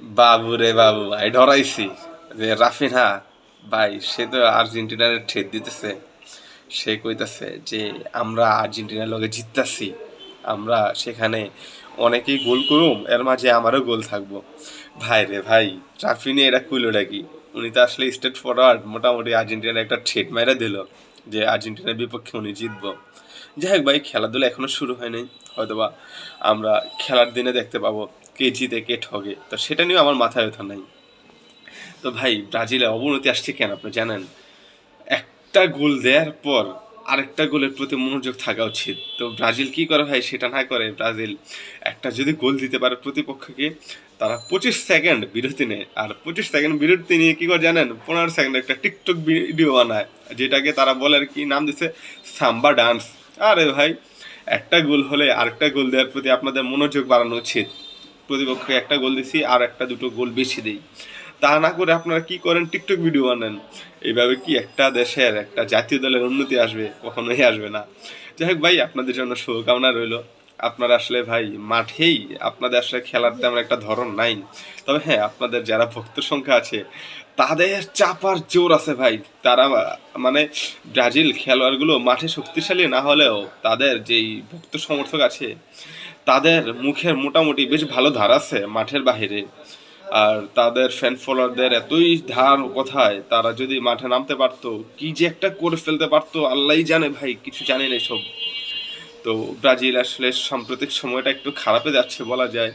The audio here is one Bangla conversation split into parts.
বাবু রে বাবু, ভাই ডরাইছি যে রাফিনা ভাই, সে তো আর্জেন্টিনার ঠেট দিতেছে। সে কইতাছে যে, আমরা আর্জেন্টিনার লগে জিততাছি। আমরা সেখানে অনেকেই গোল করুম, এর মাঝে আমারও গোল থাকব। ভাই রে ভাই রাফিনি এটা কইলোটা কি উনি তো আসলে স্টেট ফরওয়ার্ড মোটামুটি আর্জেন্টিনার একটা ঠেট মেরে দিল যে, আর্জেন্টিনার বিপক্ষে উনি জিতবো। যাই হোক ভাই, খেলাধুলা এখনও শুরু হয়নি। হয়তোবা আমরা খেলার দিনে দেখতে পাবো। কে জিতে কে ঠগে। তো সেটা নিয়েও আমার মাথায় ব্যথা নাই। তো ভাই, ব্রাজিলে অবনতি আসছে কেন আপনি জানেন? একটা গোল দেওয়ার পর আরেকটা গোলের প্রতি মনোযোগ থাকা উচিত। তো ব্রাজিল কি করে ভাই, সেটা না করে ব্রাজিল একটা যদি গোল দিতে পারে প্রতিপক্ষকে, তারা পঁচিশ সেকেন্ড বিরতি নেয়। আর পঁচিশ সেকেন্ড বিরতি নিয়ে কী করে জানেন? পনেরো সেকেন্ড একটা টিকটক ভিডিও বানায়, যেটাকে তারা বলে আর কি, নাম দিছে সাম্বা ডান্স। আরে ভাই, একটা গোল হলে আরেকটা গোল দেওয়ার প্রতি আপনাদের মনোযোগ বাড়ানো উচিত। প্রতিপক্ষকে একটা গোল দিছি আর একটা দুটো গোল বেশি দেই। তা না করে আপনারা কি করেন? টিকটক ভিডিও বানান। এইভাবে কি একটা দেশের, একটা জাতীয় দলের উন্নতি আসবে? কখনোই আসবে না। যাই হোক ভাই, আপনাদের জন্য শুভকামনা রইল। আপনারা আসলে ভাই, মাঠেই আপনাদের আসলে খেলার তেমন একটা ধরন নাই। তবে হ্যাঁ আপনাদের যারা ভক্ত সংখ্যা আছে, তাদের চাপার জোর আছে ভাই। তারা মানে ব্রাজিল খেলোয়াড়গুলো মাঠে শক্তিশালী না হলেও তাদের যেই ভক্ত সমর্থক আছে, তাদের মুখের মোটামুটি বেশ ভালো ধার আছে মাঠের বাহিরে। আর তাদের ফ্যান ফলোয়ারদের এতই ধার কথায় তারা যদি মাঠে নামতে পারতো, কি যে একটা করে ফেলতে পারতো, আল্লাহই জানে ভাই, কিছু জানে না সব তো ব্রাজিল আসলে সাম্প্রতিক সময়টা একটু খারাপে যাচ্ছে বলা যায়।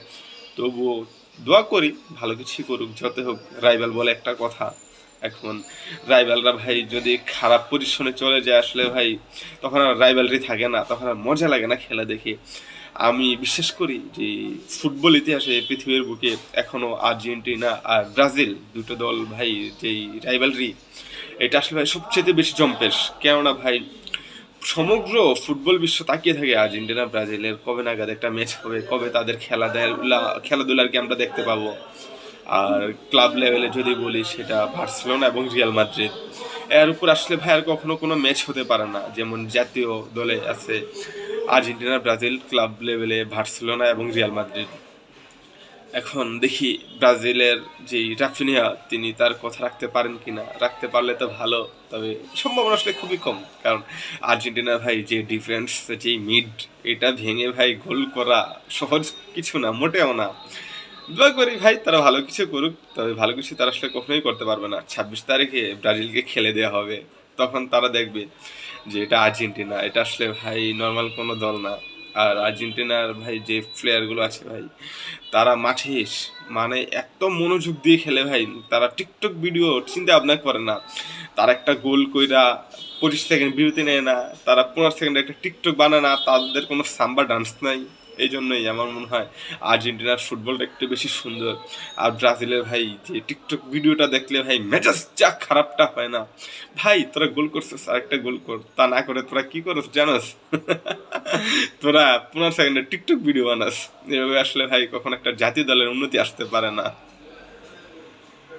তবুও দোয়া করি, ভালো কিছুই করুক যত হোক, রাইভাল বলে একটা কথা। এখন রাইভালরা ভাই যদি খারাপ পজিশনে চলে যায় আসলে ভাই, তখন আর রাইভালরি থাকে না, তখন আর মজা লাগে না খেলা দেখে। আমি বিশ্বাস করি যে ফুটবল ইতিহাসে পৃথিবীর বুকে এখনও আর্জেন্টিনা আর ব্রাজিল দুটো দল ভাই, যেই রাইভালরি এটা আসলে ভাই সবচেয়ে বেশি জম্পেশ। কেননা ভাই সমগ্র ফুটবল বিশ্ব তাকিয়ে থাকে আর্জেন্টিনা ব্রাজিলের কবে নাগাদ একটা ম্যাচ হবে, কবে তাদের খেলাধুলা খেলাধুলার কি আমরা দেখতে পাবো? আর ক্লাব লেভেলে যদি বলি, সেটা বার্সেলোনা এবং রিয়াল মাদ্রিদ। এর উপর আসলে ভাই আর কখনো কোনো ম্যাচ হতে পারে না। যেমন জাতীয় দলে আছে আর্জেন্টিনা, ব্রাজিল ক্লাব লেভেলে বার্সেলোনা এবং রিয়াল মাদ্রিদ। এখন দেখি ব্রাজিলের যেই রাফিনিয়া, তিনি তার কথা রাখতে পারেন কিনা? রাখতে পারলে তো ভালো, তবে সম্ভাবনা আসলে খুবই কম, কারণ আর্জেন্টিনা ভাই যে ডিফেন্স, যেই মিড এটা ভেঙে ভাই গোল করা সহজ কিছু না, মোটেও না। দোয়া করি ভাই তারা ভালো কিছু করুক, তবে ভালো কিছু তারা আসলে কখনোই করতে পারবে না। ছাব্বিশ তারিখে ব্রাজিলকে খেলে দেওয়া হবে, তখন তারা দেখবে যে এটা আর্জেন্টিনা, এটা আসলে ভাই নর্মাল কোনো দল না। আর আর্জেন্টিনার ভাই যে প্লেয়ারগুলো আছে ভাই, তারা মাঠে এস মানে এত মনোযোগ দিয়ে খেলে ভাই, তারা টিকটক ভিডিও চিন্তা ভাবনা করে না। তারা একটা গোল কইরা পঁচিশ সেকেন্ড বিরতি নেয় না, তারা পনেরো সেকেন্ডে একটা টিকটক বানায় না, তাদের কোনো সাম্বা ডান্স নাই। এই জন্যই আমার মনে হয় আর্জেন্টিনার ফুটবলটা একটু বেশি সুন্দর। আর ব্রাজিলের ভাই, যে টিকটক ভিডিওটা দেখলে ভাই মেজাজ যা খারাপটা হয় না। ভাই, তোরা গোল করছিস, আরেকটা গোল কর। তা না করে তোরা কি করস, জানাস? তোরা পনেরো সেকেন্ডে টিকটক ভিডিও বানাস। এভাবে আসলে ভাই কখন একটা জাতীয় দলের উন্নতি আসতে পারে না।